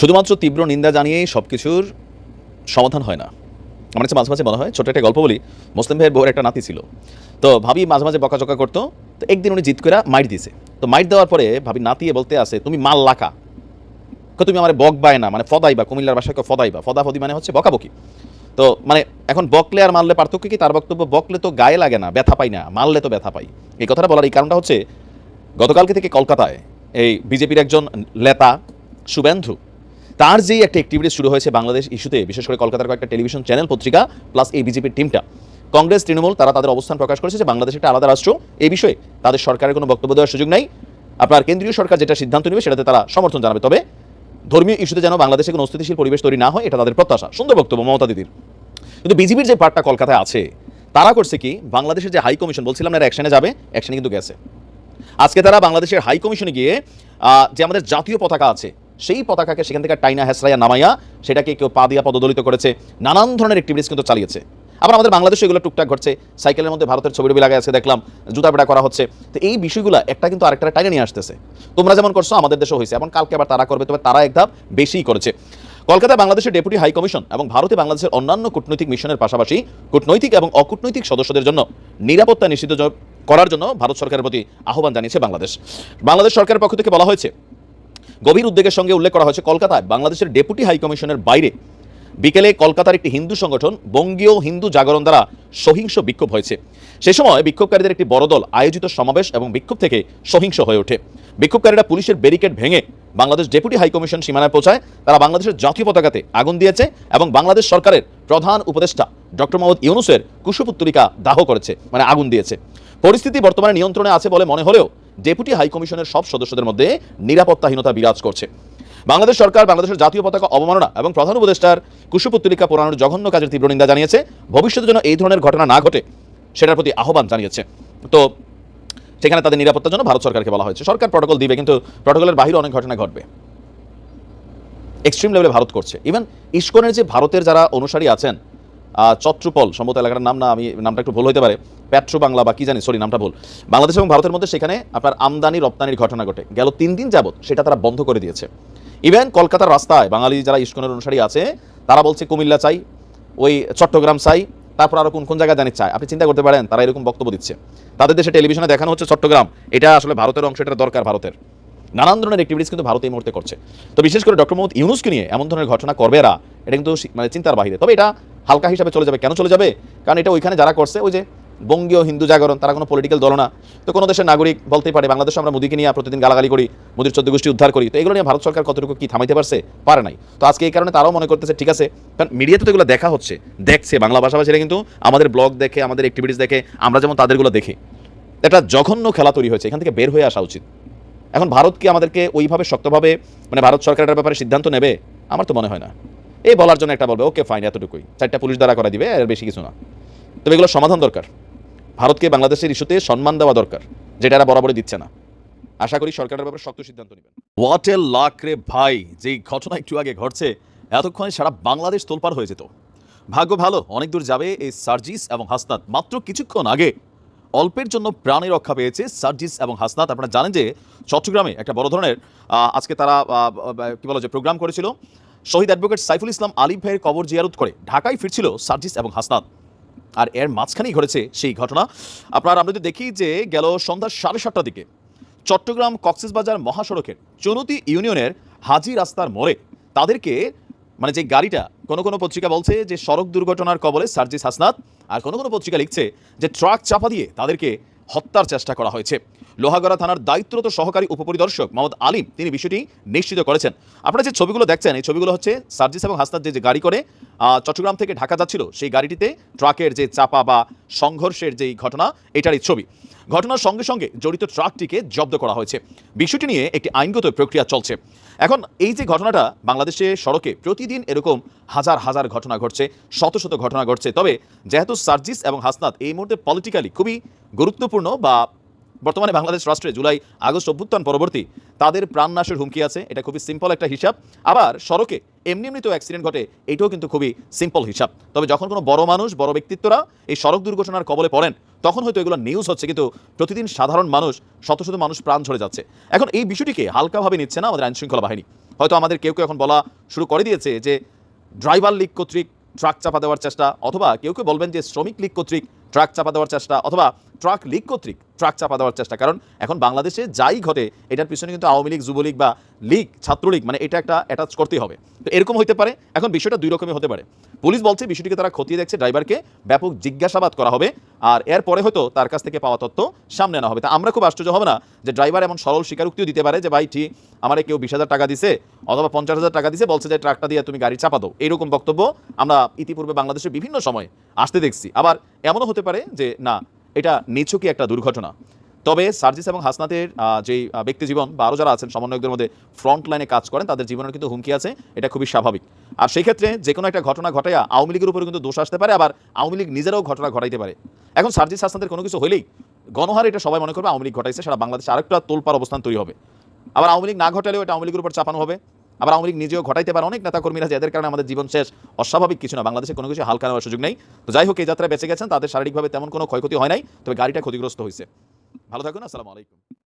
শুধুমাত্র তীব্র নিন্দা জানিয়েই সব কিছুর সমাধান হয় না। আমার কাছে মাঝে মাঝে মনে হয় ছোট একটা গল্প বলি, মুসলিম ভাইয়ের বউয়ের একটা নাতি ছিল। তো ভাবি মাঝে মাঝে বকাচকা করতো, তো একদিন উনি জিত করে মাইট দিয়েছে। তো মাইট দেওয়ার পরে ভাবি নাতিয়ে বলতে আসে তুমি মাল লাকা তুমি আমার বক বায় না মানে ফদাইবা, কুমিল্লার ভাষায় কো ফদাইবা। ফদা ফদি মানে হচ্ছে বকাবকি। তো মানে এখন বকলে আর মারলে পার্থক্য কি? তার বক্তব্য, বকলে তো গায়ে লাগে না, ব্যথা পাই না, মারলে তো ব্যথা পাই। এই কথাটা বলার এই কারণটা হচ্ছে, গতকালকে থেকে কলকাতায় এই বিজেপির একজন নেতা, শুভেন্দু তার যেই একটা অ্যাক্টিভিটি শুরু হয়েছে বাংলাদেশ ইস্যুতে, বিশেষ করে কলকাতার কয়েকটা টেলিভিশন চ্যানেল পত্রিকা প্লাস এই বিজেপির টিমটা কংগ্রেস, তৃণমূল, তারা তাদের অবস্থান প্রকাশ করেছে যে বাংলাদেশ একটা আলাদা রাষ্ট্র। এই বিষয়ে তাদের সরকারের কোনো বক্তব্য দেওয়ার সুযোগ নাই। আপনার কেন্দ্রীয় সরকার যেটা সিদ্ধান্ত নেবে, সেটাতে তারা সমর্থন জানাবে। তবে ধর্মীয় ইস্যুতে যেন বাংলাদেশে কোনো অস্থিতিশীল পরিবেশ তৈরি না হয়, এটা তাদের প্রত্যাশা। সুন্দর বক্তব্য, মমতা দিদির। কিন্তু বিজেপির যে পার্টটা কলকাতায় আছে, তারা করছে কি, বাংলাদেশের যে হাই কমিশন বলছিলাম না অ্যাকশনে যাবে অ্যাকশনে কিন্তু গেছে। আজকে তারা বাংলাদেশের হাই কমিশনে গিয়ে যে আমাদের জাতীয় পতাকা আছে সেই পতাকাকে সেখান থেকে টাইনা হেসরাইয়া নামাইয়া সেটাকে কেউ পা দিয়া পদদলিত করেছে। নানান ধরনের অ্যাক্টিভিটিস কিন্তু চালিয়েছে। আবার আমাদের বাংলাদেশে এগুলো টুকটাক ঘটছে। সাইকেলের মধ্যে ভারতের ছবি টবি লাগাই আছে, দেখলাম, জুতা পেটা করা হচ্ছে। তো এই বিষয়গুলো একটা কিন্তু আরেকটা টাইনে নিয়ে আসতেছে। তোমরা যেমন করছ, আমাদের দেশে হয়েছে। এবং কালকে আবার তারা করবে, তবে তারা এক ধাপ বেশিই করেছে। কলকাতায় বাংলাদেশের ডেপুটি হাই কমিশন এবং ভারতে বাংলাদেশের অন্যান্য কূটনৈতিক মিশনের পাশাপাশি কূটনৈতিক এবং অকূটনৈতিক সদস্যদের জন্য নিরাপত্তা নিশ্চিত করার জন্য ভারত সরকারের প্রতি আহ্বান জানিয়েছে বাংলাদেশ। বাংলাদেশ সরকারের পক্ষ থেকে বলা হয়েছে গভীর উদ্বেগের সঙ্গে উল্লেখ করা হয়েছে কলকাতায়। বাংলাদেশের ডেপুটি হাই কমিশনের বাইরে বিকেলে কলকাতার একটি হিন্দু সংগঠন বঙ্গীয় হিন্দু জাগরণ দ্বারা সহিংস বিক্ষোভ হয়েছে। সে সময় বিক্ষোভকারীদের একটি বড় দল আয়োজিত সমাবেশ এবং বিক্ষোভ থেকে সহিংস হয়ে ওঠে। বিক্ষোভকারীরা পুলিশের ব্যারিকেড ভেঙে বাংলাদেশ ডেপুটি হাই কমিশন সীমানায় পৌঁছায়। তারা বাংলাদেশের জাতীয় পতাকাতে আগুন দিয়েছে এবং বাংলাদেশ সরকারের প্রধান উপদেষ্টা ডক্টর মোহাম্মদ ইউনুসের কুশপুত্তলিকা দাহ করেছে মানে আগুন দিয়েছে। পরিস্থিতি বর্তমানে নিয়ন্ত্রণে আছে বলে মনে হলেও ডেপুটি হাই কমিশনের সব সদস্যদের মধ্যে নিরাপত্তাহীনতা বিরাজ করছে। বাংলাদেশ সরকার বাংলাদেশের জাতীয় পতাকা অবমাননা এবং প্রধান উপদেষ্টার কুশপুত্তলিকা পোড়ানোর জঘন্য কাজের তীব্র নিন্দা জানিয়েছে। ভবিষ্যতে যেন এই ধরনের ঘটনা না ঘটে, সেটার প্রতি আহ্বান জানিয়েছে। তো সেখানে তাদের নিরাপত্তার জন্য ভারত সরকারকে বলা হয়েছে। সরকার প্রটোকল দিবে, কিন্তু প্রটোকলের বাইরে অনেক ঘটনা ঘটবে। এক্সট্রিম লেভেলে ভারত করছে। ইভেন ইস্কনের যে ভারতের যারা অনুসারী আছেন চত্রুপল, সম্ভবত এলাকার নাম না, আমি নামটা একটু ভুল হতে পারে। পেট্রো বাংলা বা কি জানি, সরি, নামটা ভুল। বাংলাদেশ এবং ভারতের মধ্যে সেখানে আপনার আমদানি, রপ্তানির ঘটনা ঘটে। গেল তিন দিন যাবত সেটা তারা বন্ধ করে দিয়েছে। ইভেন কলকাতার রাস্তায় বাঙালি যারা ইস্কনের অনুসারী আছে, তারা বলছে কুমিল্লা চাই, ওই চট্টগ্রাম চাই, তারপর আরও কোন কোন জায়গায় জানি চায় আপনি চিন্তা করতে পারেন, তারা এরকম বক্তব্য দিচ্ছে। তাদের দেশে টেলিভিশনে দেখানো হচ্ছে চট্টগ্রাম। এটা আসলে ভারতের অংশ, এটা দরকার ভারতের। নানান ধরনের অ্যাক্টিভিটিস কিন্তু ভারত এই মুহূর্তে করছে। তো বিশেষ করে ডক্টর মোহাম্মদ ইউনুসকে নিয়ে এমন ধরনের ঘটনা করবে এরা, এটা কিন্তু মানে চিন্তার বাহিরে। তবে এটা হালকা হিসাবে চলে যাবে। কেন চলে যাবে? কারণ এটা ওইখানে যারা করছে, ওই যে বঙ্গীয় হিন্দু জাগরণ, তারা কোনো পলিটিক্যাল দল না। তো কোনো দেশের নাগরিক বলতেই পারে, বাংলাদেশে আমরা মোদীকে নিয়ে প্রতিদিন গালাগালি করি, মোদীর চোদ্দ গোষ্ঠী উদ্ধার করি। তো এগুলো নিয়ে ভারত সরকার কতটুকু কি থামাইতে পারছে? পারে নাই। তো আজকে এই কারণে তারাও মনে করতেছে, ঠিক আছে, কারণ মিডিয়াতে তো এগুলো দেখা হচ্ছে, দেখছে, বাংলা ভাষাভাষীরা কিন্তু আমাদের ব্লগ দেখে, আমাদের অ্যাক্টিভিটিস দেখে, আমরা যেমন তাদেরগুলো দেখি। একটা জঘন্য খেলা তৈরি হয়েছে, এখান থেকে বের হয়ে আসা উচিত। এখন ভারত কি আমাদেরকে ওইভাবে শক্তভাবে মানে ভারত সরকারের ব্যাপারে সিদ্ধান্ত নেবে? আমার তো মনে হয় না। এই বলার জন্য একটা বলবে, ওকে ফাইন এতটুকুই। চারটা পুলিশ দ্বারা করা দিবে আর বেশি কিছু না। তবে এগুলো সমাধান দরকার। ভারতকে বাংলাদেশের ইস্যুতে সম্মান দেওয়া দরকার, যেটা এরা বরাবরই দিচ্ছে না। আশা করি সরকারের ব্যাপারে শক্ত সিদ্ধান্ত নেবেন। হোয়াট এ লাক রে ভাই! যেই ঘটনা একটু আগে ঘটছে, এতক্ষণে সারা বাংলাদেশ তোলপার হয়ে যেত। ভাগ্য ভালো, অনেক দূর যাবে এই সার্জিস এবং হাসনাত। মাত্র কিছুক্ষণ আগে অল্পের জন্য প্রাণে রক্ষা পেয়েছে সার্জিস এবং হাসনাত। আপনারা জানেন যে চট্টগ্রামে একটা বড় ধরনের আজকে তারা কি বলা যে প্রোগ্রাম করেছিল শহীদ অ্যাডভোকেট সাইফুল ইসলাম আলিফ ভাইয়ের কবর জিয়ারত করে ঢাকায় ফিরছিল সার্জিস এবং হাসনাত। আর এর মাঝখানেই ঘটেছে সেই ঘটনা। আপনার, আমরা যদি দেখি যে গেল সন্ধ্যা সাড়ে সাতটার দিকে চট্টগ্রাম কক্সবাজার মহাসড়কের চুনতি ইউনিয়নের হাজি রাস্তার মোড়ে তাদেরকে মানে যে গাড়িটা, কোনো কোনো পত্রিকা বলছে যে সড়ক দুর্ঘটনার কবলে সার্জিস হাসনাত, আর কোনো কোনো পত্রিকা লিখছে যে ট্রাক চাপা দিয়ে তাদেরকে হত্যার চেষ্টা করা হয়েছে। লোহাগড়া থানার দায়িত্বরত সহকারী উপপরিদর্শক মোহাম্মদ আলিম, তিনি বিষয়টি নিশ্চিত করেছেন। আপনারা যে ছবিগুলো দেখছেন, এই ছবিগুলো হচ্ছে সার্জিস এবং হাসনাত যে গাড়ি করে চট্টগ্রাম থেকে ঢাকা যাচ্ছিল, সেই গাড়িটিতে ট্রাকের যে চাপা বা সংঘর্ষের যেই ঘটনা, এটারই ছবি। ঘটনার সঙ্গে সঙ্গে জড়িত ট্রাকটিকে জব্দ করা হয়েছে। বিষয়টি নিয়ে একটি আইনগত প্রক্রিয়া চলছে। এখন এই যে ঘটনাটা, বাংলাদেশে সড়কে প্রতিদিন এরকম হাজার হাজার ঘটনা ঘটছে, শত শত ঘটনা ঘটছে। তবে যেহেতু সার্জিস এবং হাসনাত এই মুহূর্তে পলিটিক্যালি খুবই গুরুত্বপূর্ণ বা বর্তমানে বাংলাদেশ রাষ্ট্রে জুলাই আগস্ট অভ্যুত্থান পরবর্তী, তাদের প্রাণনাশের হুমকি আছে, এটা খুবই সিম্পল একটা হিসাব। আবার সড়কে এমনি এমনি তো অ্যাক্সিডেন্ট ঘটে, এটাও কিন্তু খুবই সিম্পল হিসাব। তবে যখন কোনো বড় মানুষ, বড় ব্যক্তিত্বরা এই সড়ক দুর্ঘটনার কবলে পড়েন, তখন হয়তো এগুলো নিউজ হচ্ছে, কিন্তু প্রতিদিন সাধারণ মানুষ, শত শত মানুষ প্রাণ ঝরে যাচ্ছে। এখন এই বিষয়টিকে হালকাভাবে নিচ্ছে না আমাদের আইনশৃঙ্খলা বাহিনী। হয়তো আমাদের কেউ কেউ এখন বলা শুরু করে দিয়েছে যে ড্রাইভার লীগ কর্তৃক ট্রাক চাপা দেওয়ার চেষ্টা, অথবা কেউ কেউ বলবেন যে শ্রমিক লীগ কর্তৃক ট্রাক চাপা দেওয়ার চেষ্টা, অথবা ট্রাক লীগ কর্তৃক ট্রাক চাপা দেওয়ার চেষ্টা। কারণ এখন বাংলাদেশে যাই ঘটে, এটার পিছনে কিন্তু আওয়ামী লীগ, যুবলীগ বা লীগ, ছাত্রলীগ মানে এটা একটা অ্যাটাচ করতেই হবে। তো এরকম হতে পারে, এখন বিষয়টা দুই রকমের হতে পারে। পুলিশ বলছে, বিষয়টিকে তারা খতিয়ে দেখছে, ড্রাইভারকে ব্যাপক জিজ্ঞাসাবাদ করা হবে, আর এরপরে হয়তো তার কাছ থেকে পাওয়া তথ্য সামনে আনা হবে। তা আমরা খুব আশ্চর্য হবে না যে ড্রাইভার এমন সরল স্বীকারোক্তিও দিতে পারে যে, ভাই, ঠিক, আমারে কেউ বিশ টাকা দিছে অথবা পঞ্চাশ হাজার টাকা দিছে, বলছে যে, ট্রাকটা দিয়ে তুমি গাড়ি চাপা দাও। এইরকম বক্তব্য আমরা ইতিপূর্বে বাংলাদেশের বিভিন্ন সময় আসতে দেখছি। আবার এমনও হতে পারে যে, না এটা নিছকই একটা দুর্ঘটনা। তবে সার্জিস এবং হাসনাতের যেই ব্যক্তি জীবন বা আরও যারা আছেন, সমন্বয়কদের মধ্যে ফ্রন্ট লাইনে কাজ করেন, তাদের জীবনের কিন্তু হুমকি আছে, এটা খুবই স্বাভাবিক। আর সেই ক্ষেত্রে যে কোনো একটা ঘটনা ঘটাইয়া আওয়ামী লীগের উপরে কিন্তু দোষ আসতে পারে, আবার আওয়ামী লীগ নিজেরাও ঘটনা ঘটাইতে পারে। এখন সার্জিস হাসনাতের কোনো কিছু হলেই গণহার এটা সবাই মনে করবে, আওয়ামী লীগ ঘটাইছে, সারা বাংলাদেশে আরেকটা তোলপার অবস্থান তৈরি হবে। আবার আওয়ামী লীগ না ঘটালেও এটা আওয়ামী লীগের উপর চাপানো হবে। আবার আওয়ামী লীগ নিজেও ঘটাইতে পারে অনেক নেতাকর্মীরা যাদের কারণে আমাদের জীবন শেষ, অস্বাভাবিক কিছু না। বাংলাদেশে কোনো কিছু হালকা নেওয়ার সুযোগ নেই। তো যাই হোক, এই যাত্রায় বেঁচে গেছেন, তাদের শারীরিকভাবে তেমন কোনো ক্ষয়ক্ষতি হয় নাই, তবে গাড়িটা ক্ষতিগ্রস্ত হয়েছে। ভালো থাকুন, আসসালামু আলাইকুম।